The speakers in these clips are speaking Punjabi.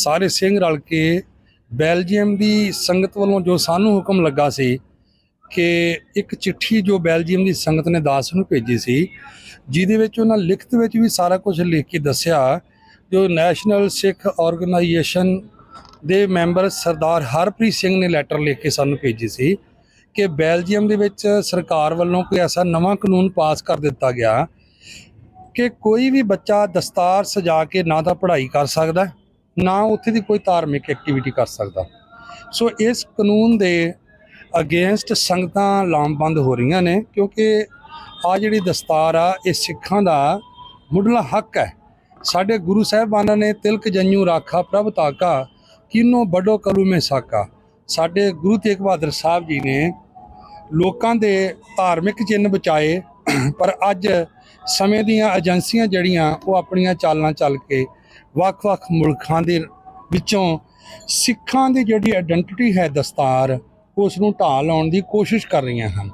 ਸਾਰੇ ਸਿੰਘ ਰਲ ਕੇ ਬੈਲਜੀਅਮ ਦੀ ਸੰਗਤ ਵੱਲੋਂ ਜੋ ਸਾਨੂੰ ਹੁਕਮ ਲੱਗਾ ਸੀ ਕਿ ਇੱਕ ਚਿੱਠੀ ਜੋ ਬੈਲਜੀਅਮ ਦੀ ਸੰਗਤ ਨੇ ਦਾਸ ਨੂੰ ਭੇਜੀ ਸੀ, ਜਿਹਦੇ ਵਿੱਚ ਉਹਨਾਂ ਲਿਖਤ ਵਿੱਚ ਵੀ ਸਾਰਾ ਕੁਝ ਲਿਖ ਕੇ ਦੱਸਿਆ, ਜੋ ਨੈਸ਼ਨਲ ਸਿੱਖ ਆਰਗੇਨਾਈਜੇਸ਼ਨ ਦੇ ਮੈਂਬਰ ਸਰਦਾਰ ਹਰਪ੍ਰੀਤ ਸਿੰਘ ਨੇ ਲੈਟਰ ਲਿਖ ਕੇ ਸਾਨੂੰ ਭੇਜੀ ਸੀ ਕਿ ਬੈਲਜੀਅਮ ਦੇ ਵਿੱਚ ਸਰਕਾਰ ਵੱਲੋਂ ਕੋਈ ਐਸਾ ਨਵਾਂ ਕਾਨੂੰਨ ਪਾਸ ਕਰ ਦਿੱਤਾ ਗਿਆ ਕਿ ਕੋਈ ਵੀ ਬੱਚਾ ਦਸਤਾਰ ਸਜਾ ਕੇ ਨਾ ਤਾਂ ਪੜ੍ਹਾਈ ਕਰ ਸਕਦਾ। ਨਾ ਉੱਥੇ ਦੀ ਕੋਈ ਧਾਰਮਿਕ ਐਕਟੀਵਿਟੀ ਕਰ ਸਕਦਾ। ਸੋ ਇਸ ਕਾਨੂੰਨ ਦੇ ਅਗੇਂਸਟ ਸੰਗਤਾਂ ਲਾਮਬੰਦ ਹੋ ਰਹੀਆਂ ਨੇ, ਕਿਉਂਕਿ ਆ ਜਿਹੜੀ ਦਸਤਾਰ ਆ, ਇਹ ਸਿੱਖਾਂ ਦਾ ਮੁੱਢਲਾ ਹੱਕ ਹੈ। ਸਾਡੇ ਗੁਰੂ ਸਾਹਿਬਾਨਾਂ ਨੇ ਤਿਲਕ ਜੰਨੂ ਰਾਖਾ ਪ੍ਰਭ ਤਾਕਾ, ਕਿਨੋ ਬੜੋ ਕਲੂ ਮੇ ਸਾਕਾ। ਸਾਡੇ ਗੁਰੂ ਤੇਗ ਬਹਾਦਰ ਸਾਹਿਬ ਜੀ ਨੇ ਲੋਕਾਂ ਦੇ ਧਾਰਮਿਕ ਚਿੰਨ੍ਹ ਬਚਾਏ, ਪਰ ਅੱਜ ਸਮੇਂ ਦੀਆਂ ਏਜੰਸੀਆਂ ਜਿਹੜੀਆਂ, ਉਹ ਆਪਣੀਆਂ ਚਾਲਾਂ ਚੱਲ ਕੇ ਵੱਖ-ਵੱਖ ਮੁਲਕਾਂ ਦੇ ਵਿੱਚੋਂ ਸਿੱਖਾਂ ਦੀ ਜਿਹੜੀ ਆਇਡੈਂਟੀਟੀ ਹੈ ਦਸਤਾਰ ਉਸ ਨੂੰ ਢਾਹ ਲਾਉਣ ਦੀ ਕੋਸ਼ਿਸ਼ ਕਰ ਰਹੀਆਂ ਹਨ।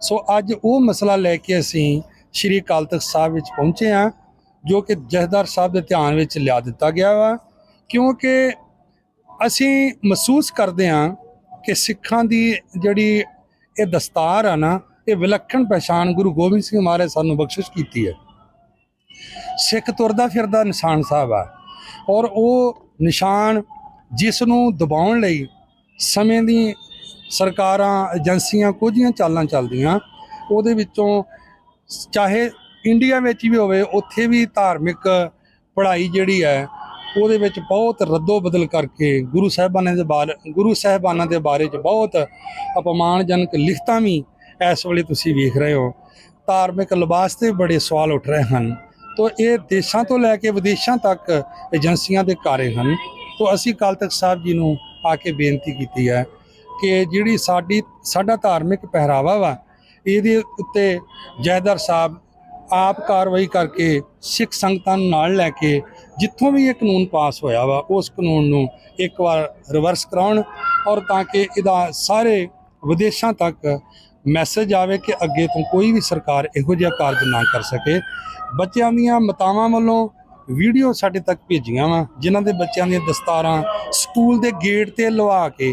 ਸੋ ਅੱਜ ਉਹ ਮਸਲਾ ਲੈ ਕੇ ਅਸੀਂ ਸ਼੍ਰੀ ਅਕਾਲ ਤਖਤ ਸਾਹਿਬ ਵਿੱਚ ਪਹੁੰਚੇ ਹਾਂ, ਜੋ ਕਿ ਜਥੇਦਾਰ ਸਾਹਿਬ ਦੇ ਧਿਆਨ ਵਿੱਚ ਲਿਆ ਦਿੱਤਾ ਗਿਆ ਵਾ, ਕਿਉਂਕਿ ਅਸੀਂ ਮਹਿਸੂਸ ਕਰਦੇ ਹਾਂ ਕਿ ਸਿੱਖਾਂ ਦੀ ਜਿਹੜੀ ਇਹ ਦਸਤਾਰ ਆ ਨਾ, ਇਹ ਵਿਲੱਖਣ ਪਛਾਣ ਗੁਰੂ ਗੋਬਿੰਦ ਸਿੰਘ ਮਹਾਰਾਜ ਸਾਨੂੰ ਬਖਸ਼ਿਸ਼ ਕੀਤੀ ਹੈ। ਸਿੱਖ ਤੁਰਦਾ ਫਿਰਦਾ ਨਿਸ਼ਾਨ ਸਾਹਿਬ ਆ। ਔਰ ਉਹ ਨਿਸ਼ਾਨ ਜਿਸ ਨੂੰ ਦਬਾਉਣ ਲਈ ਸਮੇਂ ਦੀ ਸਰਕਾਰਾਂ, ਏਜੰਸੀਆਂ ਕੁਝੀਆਂ ਚਾਲਾਂ ਚੱਲਦੀਆਂ, ਉਹਦੇ ਵਿੱਚੋਂ ਚਾਹੇ ਇੰਡੀਆ ਵਿੱਚ ਵੀ ਹੋਵੇ, ਉੱਥੇ ਵੀ ਧਾਰਮਿਕ ਪੜ੍ਹਾਈ ਜਿਹੜੀ ਹੈ, ਉਹਦੇ ਵਿੱਚ ਬਹੁਤ ਰੱਦੋ ਬਦਲ ਕਰਕੇ ਗੁਰੂ ਸਾਹਿਬਾਨਾਂ ਦੇ ਬਾਰੇ, ਗੁਰੂ ਸਾਹਿਬਾਨਾਂ ਦੇ ਬਾਰੇ ਚ ਬਹੁਤ ਅਪਮਾਨਜਨਕ ਲਿਖਤਾਂ ਵੀ ਇਸ ਵੇਲੇ ਤੁਸੀਂ ਵੇਖ ਰਹੇ ਹੋ। ਧਾਰਮਿਕ ਲਿਬਾਸ ਤੇ ਬੜੇ ਸਵਾਲ ਉੱਠ ਰਹੇ ਹਨ। ਤੋ ਇਹ ਦੇਸ਼ਾਂ ਤੋਂ ਲੈ ਕੇ ਵਿਦੇਸ਼ਾਂ ਤੱਕ ਏਜੰਸੀਆਂ ਦੇ ਕਾਰੇ ਹਨ। ਤੋ ਅਸੀਂ ਅਕਾਲ ਤਖਤ ਸਾਹਿਬ ਜੀ ਨੂੰ ਆ ਕੇ ਬੇਨਤੀ ਕੀਤੀ ਹੈ ਕਿ ਜਿਹੜੀ ਸਾਡੀ, ਸਾਡਾ ਧਾਰਮਿਕ ਪਹਿਰਾਵਾ ਵਾ, ਇਹਦੇ ਉੱਤੇ ਜੈਦਰ ਸਾਹਿਬ ਆਪ ਕਾਰਵਾਈ ਕਰਕੇ ਸਿੱਖ ਸੰਗਤਾਂ ਨੂੰ ਨਾਲ ਲੈ ਕੇ ਜਿੱਥੋਂ ਵੀ ਇਹ ਕਾਨੂੰਨ ਪਾਸ ਹੋਇਆ ਵਾ, ਉਸ ਕਾਨੂੰਨ ਨੂੰ ਇੱਕ ਵਾਰ ਰਿਵਰਸ ਕਰਾਉਣ ਔਰ ਤਾਂ ਕਿ ਇਹਦਾ ਸਾਰੇ ਵਿਦੇਸ਼ਾਂ ਤੱਕ ਮੈਸੇਜ ਆਵੇ ਕਿ ਅੱਗੇ ਤੋਂ ਕੋਈ ਵੀ ਸਰਕਾਰ ਇਹੋ ਜਿਹਾ ਕਾਰਜ ਨਾ ਕਰ ਸਕੇ। ਬੱਚਿਆਂ ਦੀਆਂ ਮਾਤਾਵਾਂ ਵੱਲੋਂ ਵੀਡੀਓ ਸਾਡੇ ਤੱਕ ਭੇਜੀਆਂ ਵਾ ਜਿਨ੍ਹਾਂ ਦੇ ਬੱਚਿਆਂ ਦੀਆਂ ਦਸਤਾਰਾਂ ਸਕੂਲ ਦੇ ਗੇਟ ਤੇ ਲਵਾ ਕੇ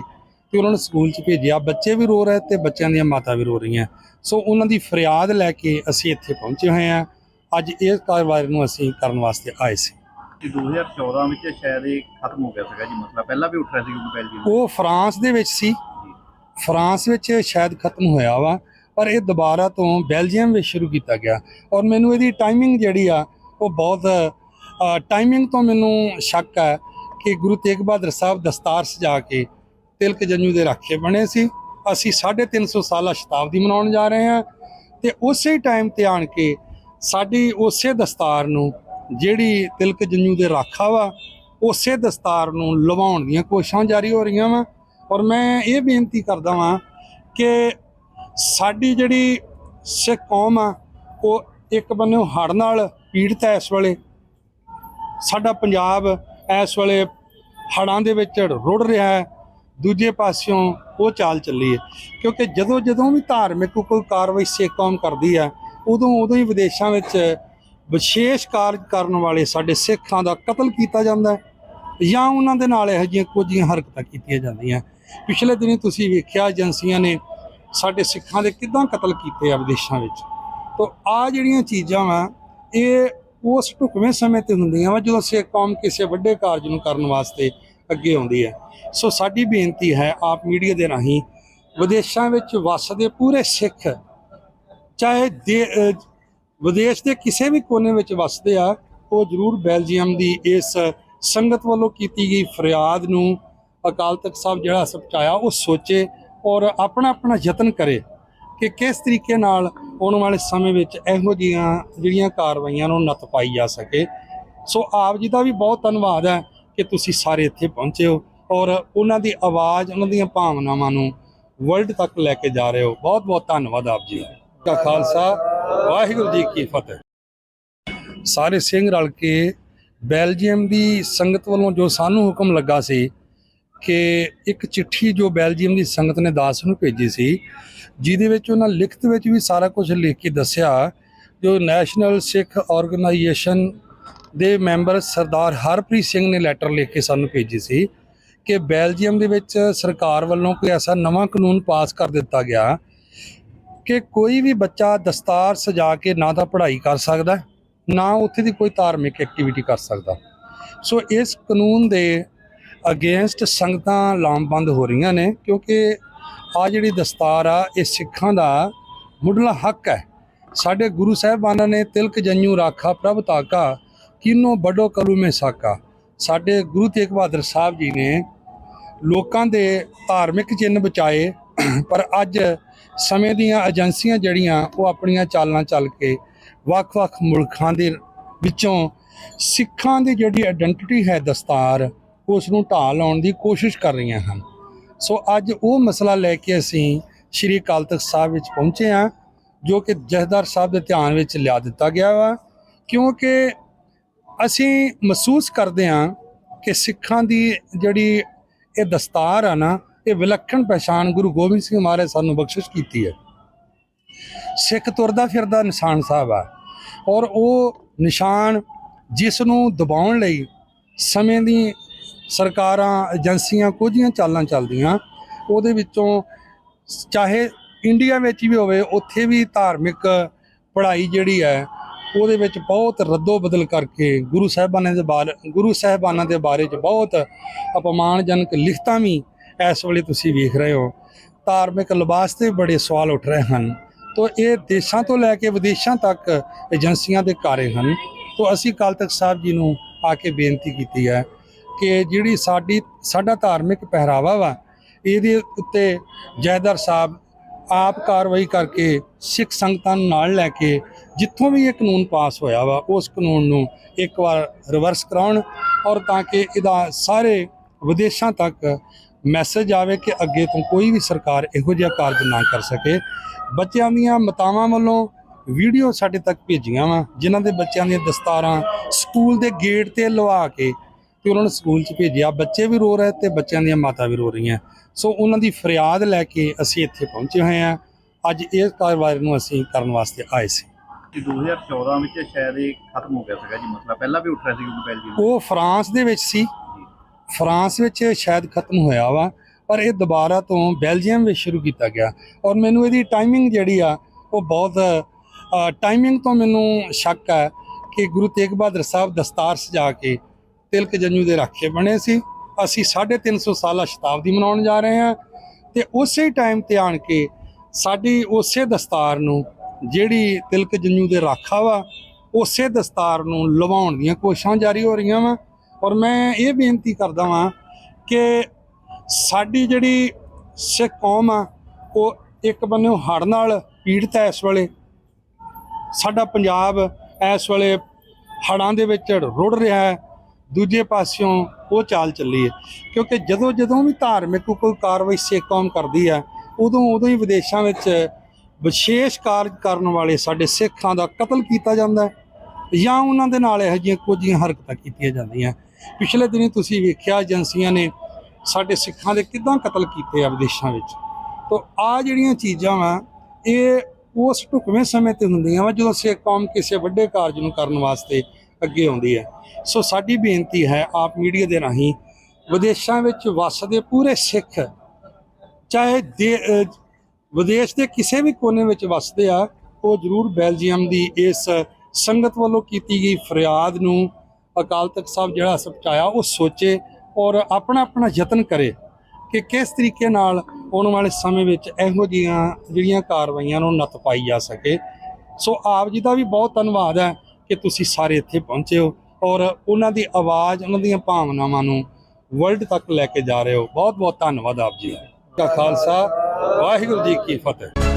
ਤੇ ਉਹਨਾਂ ਨੂੰ ਸਕੂਲ 'ਚ ਭੇਜਿਆ। ਬੱਚੇ ਵੀ ਰੋ ਰਹੇ ਤੇ ਬੱਚਿਆਂ ਦੀਆਂ ਮਾਤਾ ਵੀ ਰੋ ਰਹੀਆਂ। ਸੋ ਉਹਨਾਂ ਦੀ ਫਰਿਆਦ ਲੈ ਕੇ ਅਸੀਂ ਇੱਥੇ ਪਹੁੰਚੇ ਹੋਏ ਹਾਂ। ਅੱਜ ਇਸ ਕਾਰਵਾਈ ਨੂੰ ਅਸੀਂ ਕਰਨ ਵਾਸਤੇ ਆਏ ਸੀ। ਕਿ 2014 ਵਿੱਚ ਸ਼ਾਇਦ ਇਹ ਖਤਮ ਹੋ ਗਿਆ ਸੀਗਾ ਜੀ ਮਸਲਾ। ਪਹਿਲਾਂ ਵੀ ਉੱਠ ਰਿਹਾ ਸੀ ਕਿਉਂਕਿ ਬੈਲਜੀਅਮ ਉਹ ਫਰਾਂਸ ਦੇ ਵਿੱਚ ਸੀ। ਫਰਾਂਸ ਵਿੱਚ ਸ਼ਾਇਦ ਖਤਮ ਹੋਇਆ ਵਾ। ਪਰ ਇਹ ਦੁਬਾਰਾ ਤੋਂ ਬੈਲਜੀਅਮ ਵਿੱਚ ਸ਼ੁਰੂ ਕੀਤਾ ਗਿਆ। ਔਰ ਮੈਨੂੰ ਇਹਦੀ ਟਾਈਮਿੰਗ ਜਿਹੜੀ ਆ, ਉਹ ਬਹੁਤ ਟਾਈਮਿੰਗ ਤੋਂ ਮੈਨੂੰ ਸ਼ੱਕ ਹੈ ਕਿ ਗੁਰੂ ਤੇਗ ਬਹਾਦਰ ਸਾਹਿਬ ਦਸਤਾਰ ਸਜਾ ਕੇ ਤਿਲਕ ਜੰਜੂ ਦੇ ਰਾਖੇ ਬਣੇ ਸੀ। ਅਸੀਂ 350 ਸਾਲਾ ਸ਼ਤਾਬਦੀ ਮਨਾਉਣ ਜਾ ਰਹੇ ਹਾਂ ਤੇ ਉਸੇ ਟਾਈਮ ਤੇ ਆਣ ਕੇ ਸਾਡੀ ਉਸੇ ਦਸਤਾਰ ਨੂੰ ਜਿਹੜੀ ਤਿਲਕ ਜੰਜੂ ਦੇ ਰਾਖਾ ਵਾ, ਉਸੇ ਦਸਤਾਰ ਨੂੰ ਲਵਾਉਣ ਦੀਆਂ ਕੋਸ਼ਿਸ਼ਾਂ ਜਾਰੀ ਹੋ ਰਹੀਆਂ ਵਾ। ਔਰ ਮੈਂ ਇਹ ਬੇਨਤੀ ਕਰਦਾ ਵਾਂ ਕਿ ਸਾਡੀ ਜਿਹੜੀ ਸਿੱਖ ਕੌਮ ਆ, ਉਹ ਇੱਕ ਬੰਨਿਓ ਹੜ੍ਹ ਨਾਲ ਪੀੜਤ ਹੈ ਇਸ ਵੇਲੇ। ਸਾਡਾ ਪੰਜਾਬ ਇਸ ਵੇਲੇ ਹੜ੍ਹਾਂ ਦੇ ਵਿੱਚ ਰੁੜ ਰਿਹਾ ਹੈ। ਦੂਜੇ ਪਾਸਿਓਂ ਉਹ ਚਾਲ ਚੱਲੀ ਹੈ। ਕਿਉਂਕਿ ਜਦੋਂ ਜਦੋਂ ਵੀ ਧਾਰਮਿਕ ਕੋਈ ਕਾਰਵਾਈ ਸਿੱਖ ਕੌਮ ਕਰਦੀ ਹੈ, ਉਦੋਂ ਉਦੋਂ ਹੀ ਵਿਦੇਸ਼ਾਂ ਵਿੱਚ ਵਿਸ਼ੇਸ਼ ਕਾਰਜ ਕਰਨ ਵਾਲੇ ਸਾਡੇ ਸਿੱਖਾਂ ਦਾ ਕਤਲ ਕੀਤਾ ਜਾਂਦਾ ਹੈ ਜਾਂ ਉਹਨਾਂ ਦੇ ਨਾਲ ਇਹੋ ਜਿਹੀਆਂ ਕੁਝ ਹਰਕਤਾਂ ਕੀਤੀਆਂ ਜਾਂਦੀਆਂ। ਪਿਛਲੇ ਦਿਨੀ ਤੁਸੀਂ ਵੇਖਿਆ ਏਜੰਸੀਆਂ ਨੇ ਸਾਡੇ ਸਿੱਖਾਂ ਦੇ ਕਿਦਾਂ ਕਤਲ ਕੀਤੇ ਆ ਵਿਦੇਸ਼ਾਂ ਵਿੱਚ। ਤੋਂ ਆ ਜਿਹੜੀਆਂ ਚੀਜ਼ਾਂ ਵਾ, ਇਹ ਉਸ ਢੁਕਵੇਂ ਸਮੇਂ ਤੇ ਹੁੰਦੀਆਂ ਵਾ, ਜਦੋਂ ਸਿੱਖ ਕੌਮ ਕਿਸੇ ਵੱਡੇ ਕਾਰਜ ਨੂੰ ਕਰਨ ਵਾਸਤੇ ਅੱਗੇ ਆਉਂਦੀ ਹੈ। ਸੋ ਸਾਡੀ ਬੇਨਤੀ ਹੈ ਆਪ ਮੀਡੀਆ ਦੇ ਰਾਹੀਂ ਵਿਦੇਸ਼ਾਂ ਵਿੱਚ ਵੱਸਦੇ ਪੂਰੇ ਸਿੱਖ, ਚਾਹੇ ਦੇ- ਵਿਦੇਸ਼ ਦੇ ਕਿਸੇ ਵੀ ਕੋਨੇ ਵਿੱਚ ਵੱਸਦੇ ਆ, ਉਹ ਜ਼ਰੂਰ ਬੈਲਜੀਅਮ ਦੀ ਇਸ ਸੰਗਤ ਵੱਲੋਂ ਕੀਤੀ ਗਈ ਫਰਿਆਦ ਨੂੰ ਅਕਾਲ ਤਖਤ ਸਾਹਿਬ ਜਿਹੜਾ ਸਪਚਾਇਆ ਉਹ ਸੋਚੇ ਔਰ ਆਪਣਾ ਆਪਣਾ ਯਤਨ ਕਰੇ ਕਿ ਕਿਸ ਤਰੀਕੇ ਨਾਲ ਆਉਣ ਵਾਲੇ ਸਮੇਂ ਵਿੱਚ ਇਹੋ ਜਿਹੀਆਂ ਜਿਹੜੀਆਂ ਕਾਰਵਾਈਆਂ ਨੂੰ ਨੱਤ ਪਾਈ ਜਾ ਸਕੇ। ਸੋ ਆਪ ਜੀ ਦਾ ਵੀ ਬਹੁਤ ਧੰਨਵਾਦ ਹੈ ਕਿ ਤੁਸੀਂ ਸਾਰੇ ਇੱਥੇ ਪਹੁੰਚੇ ਹੋ ਔਰ ਉਹਨਾਂ ਦੀ ਆਵਾਜ਼, ਉਹਨਾਂ ਦੀਆਂ ਭਾਵਨਾਵਾਂ ਨੂੰ ਵਰਲਡ ਤੱਕ ਲੈ ਕੇ ਜਾ ਰਹੇ ਹੋ। ਬਹੁਤ ਬਹੁਤ ਧੰਨਵਾਦ ਆਪ ਜੀ ਦਾ। ਕਾ ਖਾਲਸਾ, ਵਾਹਿਗੁਰੂ ਜੀ ਕੀ ਫਤਿਹ। ਸਾਰੇ ਸਿੰਘ ਰਲ ਕੇ ਬੈਲਜੀਅਮ ਦੀ ਸੰਗਤ ਵੱਲੋਂ ਜੋ ਸਾਨੂੰ ਹੁਕਮ ਲੱਗਾ ਸੀ ਕਿ ਇੱਕ ਚਿੱਠੀ ਜੋ ਬੈਲਜੀਅਮ ਦੀ ਸੰਗਤ ਨੇ ਦਾਸ ਨੂੰ ਭੇਜੀ ਸੀ, ਜਿਹਦੇ ਵਿੱਚ ਉਹਨਾਂ ਲਿਖਤ ਵਿੱਚ ਵੀ ਸਾਰਾ ਕੁਝ ਲਿਖ ਕੇ ਦੱਸਿਆ, ਜੋ ਨੈਸ਼ਨਲ ਸਿੱਖ ਆਰਗੇਨਾਈਜੇਸ਼ਨ ਦੇ ਮੈਂਬਰ ਸਰਦਾਰ ਹਰਪ੍ਰੀਤ ਸਿੰਘ ਨੇ ਲੈਟਰ ਲਿਖ ਕੇ ਸਾਨੂੰ ਭੇਜੀ ਸੀ ਕਿ ਬੈਲਜੀਅਮ ਦੇ ਵਿੱਚ ਸਰਕਾਰ ਵੱਲੋਂ ਕੋਈ ਐਸਾ ਨਵਾਂ ਕਾਨੂੰਨ ਪਾਸ ਕਰ ਦਿੱਤਾ ਗਿਆ ਕਿ ਕੋਈ ਵੀ ਬੱਚਾ ਦਸਤਾਰ ਸਜਾ ਕੇ ਨਾ ਤਾਂ ਪੜ੍ਹਾਈ ਕਰ ਸਕਦਾ, ਨਾ ਉੱਥੇ ਦੀ ਕੋਈ ਧਾਰਮਿਕ ਐਕਟੀਵਿਟੀ ਕਰ ਸਕਦਾ। ਸੋ ਇਸ ਕਾਨੂੰਨ ਦੇ ਅਗੇਂਸਟ ਸੰਗਤਾਂ ਲਾਮਬੰਦ ਹੋ ਰਹੀਆਂ ਨੇ, ਕਿਉਂਕਿ ਆ ਜਿਹੜੀ ਦਸਤਾਰ ਆ, ਇਹ ਸਿੱਖਾਂ ਦਾ ਮੁੱਢਲਾ ਹੱਕ ਹੈ। ਸਾਡੇ ਗੁਰੂ ਸਾਹਿਬਾਨਾਂ ਨੇ ਤਿਲਕ ਜੰਨੂ ਰਾਖਾ ਪ੍ਰਭ ਤਾਕਾ ਕਿਨੋ ਬੜੋ ਕਲੂ ਮੇ ਸਾਕਾ। ਸਾਡੇ ਗੁਰੂ ਤੇਗ ਬਹਾਦਰ ਸਾਹਿਬ ਜੀ ਨੇ ਲੋਕਾਂ ਦੇ ਧਾਰਮਿਕ ਚਿੰਨ੍ਹ ਬਚਾਏ, ਪਰ ਅੱਜ ਸਮੇਂ ਦੀਆਂ ਏਜੰਸੀਆਂ ਜਿਹੜੀਆਂ, ਉਹ ਆਪਣੀਆਂ ਚਾਲਾਂ ਚੱਲ ਕੇ ਵੱਖ-ਵੱਖ ਮੁਲਕਾਂ ਦੇ ਵਿੱਚੋਂ ਸਿੱਖਾਂ ਦੀ ਜਿਹੜੀ ਆਇਡੈਂਟੀਟੀ ਹੈ ਦਸਤਾਰ ਉਸ ਨੂੰ ਢਾਹ ਲਾਉਣ ਦੀ ਕੋਸ਼ਿਸ਼ ਕਰ ਰਹੀਆਂ ਹਨ। ਸੋ ਅੱਜ ਉਹ ਮਸਲਾ ਲੈ ਕੇ ਅਸੀਂ ਸ਼੍ਰੀ ਅਕਾਲ ਤਖਤ ਸਾਹਿਬ ਵਿੱਚ ਪਹੁੰਚੇ ਹਾਂ, ਜੋ ਕਿ ਜਥੇਦਾਰ ਸਾਹਿਬ ਦੇ ਧਿਆਨ ਵਿੱਚ ਲਿਆ ਦਿੱਤਾ ਗਿਆ ਵਾ। ਕਿਉਂਕਿ ਅਸੀਂ ਮਹਿਸੂਸ ਕਰਦੇ ਹਾਂ ਕਿ ਸਿੱਖਾਂ ਦੀ ਜਿਹੜੀ ਇਹ ਦਸਤਾਰ ਆ ਨਾ, ਇਹ ਵਿਲੱਖਣ ਪਛਾਣ ਗੁਰੂ ਗੋਬਿੰਦ ਸਿੰਘ ਮਹਾਰਾਜ ਸਾਨੂੰ ਬਖਸ਼ਿਸ਼ ਕੀਤੀ ਹੈ। ਸਿੱਖ ਤੁਰਦਾ ਫਿਰਦਾ ਨਿਸ਼ਾਨ ਸਾਹਿਬ ਆ ਔਰ ਉਹ ਨਿਸ਼ਾਨ ਜਿਸ ਨੂੰ ਦਬਾਉਣ ਲਈ ਸਮੇਂ ਦੀ ਸਰਕਾਰਾਂ, ਏਜੰਸੀਆਂ ਕੁਝੀਆਂ ਚਾਲਾਂ ਚੱਲਦੀਆਂ। ਉਹਦੇ ਵਿੱਚੋਂ ਚਾਹੇ ਇੰਡੀਆ ਵਿੱਚ ਵੀ ਹੋਵੇ, ਉੱਥੇ ਵੀ ਧਾਰਮਿਕ ਪੜ੍ਹਾਈ ਜਿਹੜੀ ਹੈ, ਉਹਦੇ ਵਿੱਚ ਬਹੁਤ ਰੱਦੋ ਬਦਲ ਕਰਕੇ ਗੁਰੂ ਸਾਹਿਬਾਨਾਂ ਦੇ ਬਾਰੇ, ਗੁਰੂ ਸਾਹਿਬਾਨਾਂ ਦੇ ਬਾਰੇ ਚ ਬਹੁਤ ਅਪਮਾਨਜਨਕ ਲਿਖਤਾਂ ਵੀ ਇਸ ਵੇਲੇ ਤੁਸੀਂ ਵੇਖ ਰਹੇ ਹੋ। ਧਾਰਮਿਕ ਲਿਬਾਸ ਤੇ ਬੜੇ ਸਵਾਲ ਉੱਠ ਰਹੇ ਹਨ। ਤੋ ਇਹ ਦੇਸ਼ਾਂ ਤੋਂ ਲੈ ਕੇ ਵਿਦੇਸ਼ਾਂ ਤੱਕ ਏਜੰਸੀਆਂ ਦੇ ਕਾਰੇ ਹਨ। ਤੋ ਅਸੀਂ ਕੱਲ ਤਖ਼ਤ ਸਾਹਿਬ ਜੀ ਨੂੰ ਆ ਕੇ ਬੇਨਤੀ ਕੀਤੀ ਹੈ ਕਿ ਜਿਹੜੀ ਸਾਡੀ, ਸਾਡਾ ਧਾਰਮਿਕ ਪਹਿਰਾਵਾ ਵਾ, ਇਹਦੇ ਉੱਤੇ ਜੈਦਰ ਸਾਹਿਬ ਆਪ ਕਾਰਵਾਈ ਕਰਕੇ ਸਿੱਖ ਸੰਗਤਾਂ ਨੂੰ ਨਾਲ ਲੈ ਕੇ ਜਿੱਥੋਂ ਵੀ ਇਹ ਕਾਨੂੰਨ ਪਾਸ ਹੋਇਆ ਵਾ, ਉਸ ਕਾਨੂੰਨ ਨੂੰ ਇੱਕ ਵਾਰ ਰਿਵਰਸ ਕਰਾਉਣ ਔਰ ਤਾਂ ਕਿ ਇਹਦਾ ਸਾਰੇ ਵਿਦੇਸ਼ਾਂ ਤੱਕ ਮੈਸੇਜ ਆਵੇ ਕਿ ਅੱਗੇ ਤੋਂ ਕੋਈ ਵੀ ਸਰਕਾਰ ਇਹੋ ਜਿਹਾ ਕਾਰਜ ਨਾ ਕਰ ਸਕੇ। ਬੱਚਿਆਂ ਦੀਆਂ ਮਾਤਾਵਾਂ ਵੱਲੋਂ ਵੀਡੀਓ ਸਾਡੇ ਤੱਕ ਭੇਜੀਆਂ ਵਾ, ਜਿਨ੍ਹਾਂ ਦੇ ਬੱਚਿਆਂ ਦੀਆਂ ਦਸਤਾਰਾਂ ਸਕੂਲ ਦੇ ਗੇਟ ਤੇ ਲਵਾ ਕੇ ਤੇ ਉਹਨਾਂ ਨੂੰ ਸਕੂਲ 'ਚ ਭੇਜਿਆ। ਬੱਚੇ ਵੀ ਰੋ ਰਹੇ ਤੇ ਬੱਚਿਆਂ ਦੀਆਂ ਮਾਤਾ ਵੀ ਰੋ ਰਹੀਆਂ। ਸੋ ਉਹਨਾਂ ਦੀ ਫਰਿਆਦ ਲੈ ਕੇ ਅਸੀਂ ਇੱਥੇ ਪਹੁੰਚੇ ਹੋਏ ਹਾਂ। ਅੱਜ ਇਸ ਕਾਰਵਾਈ ਨੂੰ ਅਸੀਂ ਕਰਨ ਵਾਸਤੇ ਆਏ ਸੀ। ਕਿ 2014 ਵਿੱਚ ਸ਼ਾਇਦ ਇਹ ਖਤਮ ਹੋ ਗਿਆ ਸੀਗਾ ਜੀ ਮਸਲਾ। ਪਹਿਲਾਂ ਵੀ ਉੱਠ ਰਿਹਾ ਸੀ ਕਿਉਂਕਿ ਬੈਲਜੀਅਮ ਉਹ ਫਰਾਂਸ ਦੇ ਵਿੱਚ ਸੀ। ਫਰਾਂਸ ਵਿੱਚ ਸ਼ਾਇਦ ਖਤਮ ਹੋਇਆ ਵਾ ਪਰ ਇਹ ਦੁਬਾਰਾ ਤੋਂ ਬੈਲਜੀਅਮ ਵਿੱਚ ਸ਼ੁਰੂ ਕੀਤਾ ਗਿਆ। ਔਰ ਮੈਨੂੰ ਇਹਦੀ ਟਾਈਮਿੰਗ ਜਿਹੜੀ ਆ ਉਹ ਬਹੁਤ ਟਾਈਮਿੰਗ ਤੋਂ ਮੈਨੂੰ ਸ਼ੱਕ ਹੈ ਕਿ ਗੁਰੂ ਤੇਗ ਬਹਾਦਰ ਸਾਹਿਬ ਦਸਤਾਰ ਸਜਾ ਕੇ ਤਿਲਕ ਜੰਜੂ ਦੇ ਰਾਖੇ ਬਣੇ ਸੀ। ਅਸੀਂ 350 ਸਾਲਾ ਸ਼ਤਾਬਦੀ ਮਨਾਉਣ ਜਾ ਰਹੇ ਹਾਂ ਤੇ ਉਸੇ ਟਾਈਮ ਤੇ ਆਣ ਕੇ ਸਾਡੀ ਉਸੇ ਦਸਤਾਰ ਨੂੰ ਜਿਹੜੀ ਤਿਲਕ ਜੰਜੂ ਦੇ ਰਾਖਾ ਵਾ, ਉਸੇ ਦਸਤਾਰ ਨੂੰ ਲਵਾਉਣ ਦੀਆਂ ਕੋਸ਼ਿਸ਼ਾਂ ਜਾਰੀ ਹੋ ਰਹੀਆਂ ਵਾ। ਔਰ ਮੈਂ ਇਹ ਬੇਨਤੀ ਕਰਦਾ ਵਾਂ ਕਿ ਸਾਡੀ ਜਿਹੜੀ ਸਿੱਖ ਕੌਮ ਆ, ਉਹ ਇੱਕ ਬੰਨਿਓ ਹੜ੍ਹ ਨਾਲ ਪੀੜਤ ਹੈ ਇਸ ਵੇਲੇ। ਸਾਡਾ ਪੰਜਾਬ ਇਸ ਵੇਲੇ ਹੜ੍ਹਾਂ ਦੇ ਵਿੱਚ ਰੁੜ ਰਿਹਾ ਹੈ। ਦੂਜੇ ਪਾਸਿਓਂ ਉਹ ਚਾਲ ਚੱਲੀ ਹੈ। ਕਿਉਂਕਿ ਜਦੋਂ ਜਦੋਂ ਵੀ ਧਾਰਮਿਕ ਕੋਈ ਕਾਰਵਾਈ ਸਿੱਖ ਕੌਮ ਕਰਦੀ ਹੈ, ਉਦੋਂ ਉਦੋਂ ਹੀ ਵਿਦੇਸ਼ਾਂ ਵਿੱਚ ਵਿਸ਼ੇਸ਼ ਕਾਰਜ ਕਰਨ ਵਾਲੇ ਸਾਡੇ ਸਿੱਖਾਂ ਦਾ ਕਤਲ ਕੀਤਾ ਜਾਂਦਾ ਹੈ ਜਾਂ ਉਹਨਾਂ ਦੇ ਨਾਲ ਇਹੋ ਜਿਹੀਆਂ ਕੁਝ ਹਰਕਤਾਂ ਕੀਤੀਆਂ ਜਾਂਦੀਆਂ। ਪਿਛਲੇ ਦਿਨੀ ਤੁਸੀਂ ਵੇਖਿਆ ਏਜੰਸੀਆਂ ਨੇ ਸਾਡੇ ਸਿੱਖਾਂ ਦੇ ਕਿਦਾਂ ਕਤਲ ਕੀਤੇ ਆ ਵਿਦੇਸ਼ਾਂ ਵਿੱਚ। ਤੋਂ ਆ ਜਿਹੜੀਆਂ ਚੀਜ਼ਾਂ ਵਾ, ਇਹ ਉਸ ਢੁਕਵੇਂ ਸਮੇਂ ਤੇ ਹੁੰਦੀਆਂ ਵਾ ਜਦੋਂ ਸਿੱਖ ਕੌਮ ਕਿਸੇ ਵੱਡੇ ਕਾਰਜ ਨੂੰ ਕਰਨ ਵਾਸਤੇ ਅੱਗੇ ਆਉਂਦੀ ਹੈ। ਸੋ ਸਾਡੀ ਬੇਨਤੀ ਹੈ ਆਪ ਮੀਡੀਆ ਦੇ ਰਾਹੀਂ ਵਿਦੇਸ਼ਾਂ ਵਿੱਚ ਵੱਸਦੇ ਪੂਰੇ ਸਿੱਖ, ਚਾਹੇ ਦੇ ਵਿਦੇਸ਼ ਦੇ ਕਿਸੇ ਵੀ ਕੋਨੇ ਵਿੱਚ ਵੱਸਦੇ ਆ, ਉਹ ਜ਼ਰੂਰ ਬੈਲਜੀਅਮ ਦੀ ਇਸ ਸੰਗਤ ਵੱਲੋਂ ਕੀਤੀ ਗਈ ਫਰਿਆਦ ਨੂੰ ਅਕਾਲ ਤਖਤ ਸਾਹਿਬ ਜਿਹੜਾ ਸਪਚਾਇਆ ਉਹ ਸੋਚੇ ਔਰ ਆਪਣਾ ਆਪਣਾ ਯਤਨ ਕਰੇ ਕਿ ਕਿਸ ਤਰੀਕੇ ਨਾਲ ਆਉਣ ਵਾਲੇ ਸਮੇਂ ਵਿੱਚ ਇਹੋ ਜਿਹੀਆਂ ਜਿਹੜੀਆਂ ਕਾਰਵਾਈਆਂ ਨੂੰ ਨੱਥ ਪਾਈ ਜਾ ਸਕੇ। ਸੋ ਆਪ ਜੀ ਦਾ ਵੀ ਬਹੁਤ ਧੰਨਵਾਦ ਹੈ। ਕਿ ਤੁਸੀਂ ਸਾਰੇ ਇੱਥੇ ਪਹੁੰਚੇ ਹੋ ਔਰ ਉਹਨਾਂ ਦੀ ਆਵਾਜ਼, ਉਹਨਾਂ ਦੀਆਂ ਭਾਵਨਾਵਾਂ ਨੂੰ ਵਰਲਡ ਤੱਕ ਲੈ ਕੇ ਜਾ ਰਹੇ ਹੋ। ਬਹੁਤ ਬਹੁਤ ਧੰਨਵਾਦ ਆਪ ਜੀ ਦਾ। ਕਾ ਖਾਲਸਾ, ਵਾਹਿਗੁਰੂ ਜੀ ਕੀ ਫਤਿਹ।